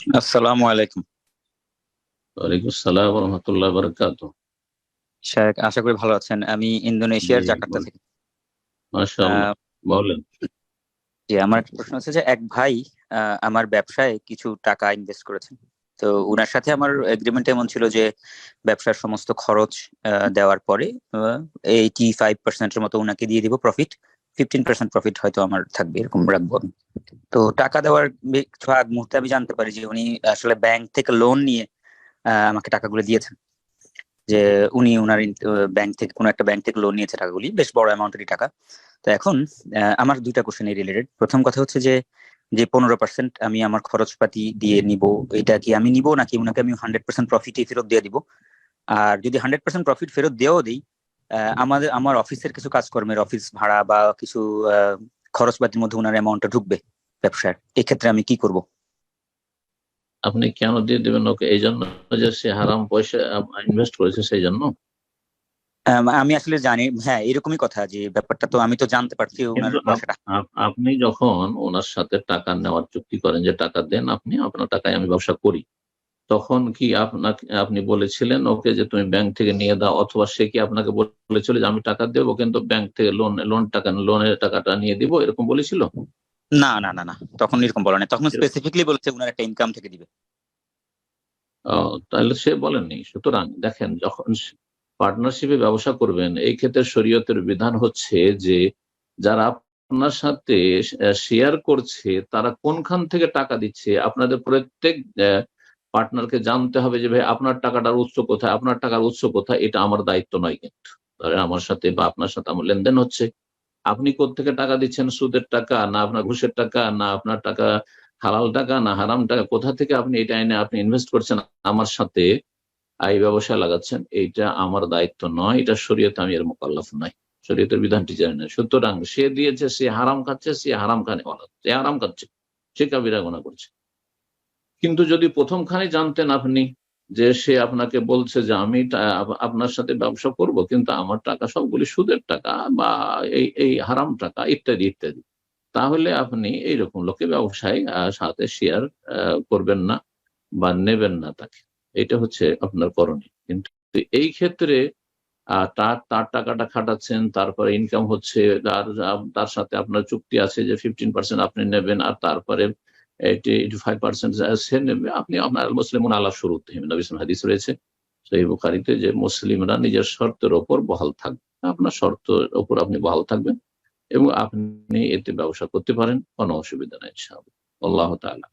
আসসালামু আলাইকুম। ওয়ালাইকুম আসসালাম রহমতুল্লাহ শেখ আশা করি ভালো আছেন। আমি ইন্দোনেশিয়ার জাকার্তা থেকে। মাশাআল্লাহ। বলেন। জি আমার একটা প্রশ্ন হচ্ছে যে এক ভাই আমার ব্যবসায় কিছু টাকা ইনভেস্ট করেছেন। তো উনার সাথে আমার এগ্রিমেন্ট এমন ছিল যে ব্যবসার সমস্ত খরচ দেওয়ার পরে এইটি ফাইভ পার্সেন্টের মতো উনাকে দিয়ে দিব প্রফিট ফিফটিন পার্সেন্ট প্রফিট হয়তো আমার থাকবে, এরকম রাখব আমি। তো টাকা দেওয়ার কিছু আগ মুহূর্তে আমি জানতে পারি যে উনি আসলে ব্যাংক থেকে লোন নিয়ে আমাকে টাকাগুলো দিয়েছেন। যে উনি ওনার ব্যাংক থেকে, কোনো একটা ব্যাংক থেকে লোন নিয়েছে টাকাগুলি, বেশ বড় অ্যামাউন্টেরই টাকা। তো এখন আমার দুইটা কোশ্চেন রিলেটেড প্রথম কথা হচ্ছে যে যে পনেরো পার্সেন্ট আমি আমার খরচপাতি দিয়ে নিব, এটা কি আমি নিব নাকি ওনাকে আমি হান্ড্রেড পার্সেন্ট প্রফিটই ফেরত দিয়ে দিব? আর যদি হান্ড্রেড পার্সেন্ট প্রফিট ফেরত দেওয়াও দিই আমাদের আমার অফিসের কিছু কাজকর্মের অফিস ভাড়া বা কিছু আহ, খরচপাতির মধ্যে ওনার অ্যামাউন্টটা ঢুকবে ব্যবসার। এক্ষেত্রে আমি কি করব? আপনি কেন দিয়ে দেবেন ওকে? এই জন্য যে সে হারাম পয়সা ইনভেস্ট করেছে সেই জন্য? আম, আসলে জানি হ্যাঁ এরকমই কথা যে ব্যাপারটা তো আমি তো জানতে পারছি ওনার আপনি যখন ওনার সাথে টাকা নেওয়ার চুক্তি করেন যে টাকা দেন আপনি আপনার টাকায় আমি ব্যবসা করি। তখন কি আপনাকে আপনি বলেছিলেন ওকে যে তুমি ব্যাংক থেকে নিয়ে দাও অথবা সে কি আপনাকে বলেছিল যে আমি টাকা দেবো কিন্তু ব্যাংক থেকে লোন লোন টাকা লোনের টাকাটা নিয়ে দিব এরকম বলেছিল? না না না না তখন এরকম বলা নেই তখন স্পেসিফিকলি বলেছে ওনার একটা ইনকাম থেকে দিবে। আহ, তাহলে সে বলেননি। সুতরাং দেখেন যখন পার্টনারশিপে ব্যবসা করবেন এই ক্ষেত্রে শরীয়তের বিধান হচ্ছে যে যারা আপনার সাথে শেয়ার করছে তারা কোনখান থেকে টাকা দিচ্ছে আপনাদের প্রত্যেক পার্টনারকে জানতে হবে যে, ভাই, আপনার টাকাটার উৎস কোথায়? আপনার টাকার উৎস কোথায়? এটা আমার দায়িত্ব নয় কিন্তু। ধরেন আমার সাথে বা আপনার সাথে আমার লেনদেন হচ্ছে। আপনি কোত্থেকে টাকা দিচ্ছেন? সুদের টাকা, না আপনার ঘুষের টাকা, না আপনার টাকা হালাল টাকা, না হারাম টাকা? কোথা থেকে আপনি এটা এনে আপনি ইনভেস্ট করছেন? আমার সাথে এই ব্যবসায় লাগাচ্ছেন। এইটা আমার দায়িত্ব নয়। এটা শরীয়তে আমি এর মোকাল্লাফ নাই। শরীয়তের বিধানটি জানি না। সুতরাং সে দিয়েছে, সে হারাম খাচ্ছে, সে হারাম খানে সে হারাম খাচ্ছে। সে কাবিরা গোনা করছে। কিন্তু যদি প্রথমখানে জানতেন আপনি যে সে আপনাকে বলছে যে আমি আপনার সাথে ব্যবসা করব, কিন্তু আমার টাকা সবগুলি সুদের টাকা বা এই এই হারাম টাকা, ইত্যাদি ইত্যাদি। তাহলে আপনি এইরকম লোকে ব্যবসায় সাথে শেয়ার করবেন না বা নেবেন না তাকে। এটা হচ্ছে আপনার করণীয়। কিন্তু এই ক্ষেত্রে তার তার টাকাটা খাটাচ্ছেন, তারপরে ইনকাম হচ্ছে, তার তার সাথে আপনার চুক্তি আছে যে ফিফটিন পার্সেন্ট আপনি নেবেন, আর তারপরে এইটি ফাইভ পার্সেন্ট সে আপনি আপনার মুসলিম আল্লাহ শুরু নবিসম হাদিস রয়েছে। সেই বুখারিতে যে মুসলিমরা নিজের শর্তের ওপর বহাল থাকবে আপনার শর্তের ওপর আপনি বহাল থাকবেন এবং আপনি এতে ব্যবসা করতে পারেন, কোনো অসুবিধা নেই আল্লাহ তাআলা।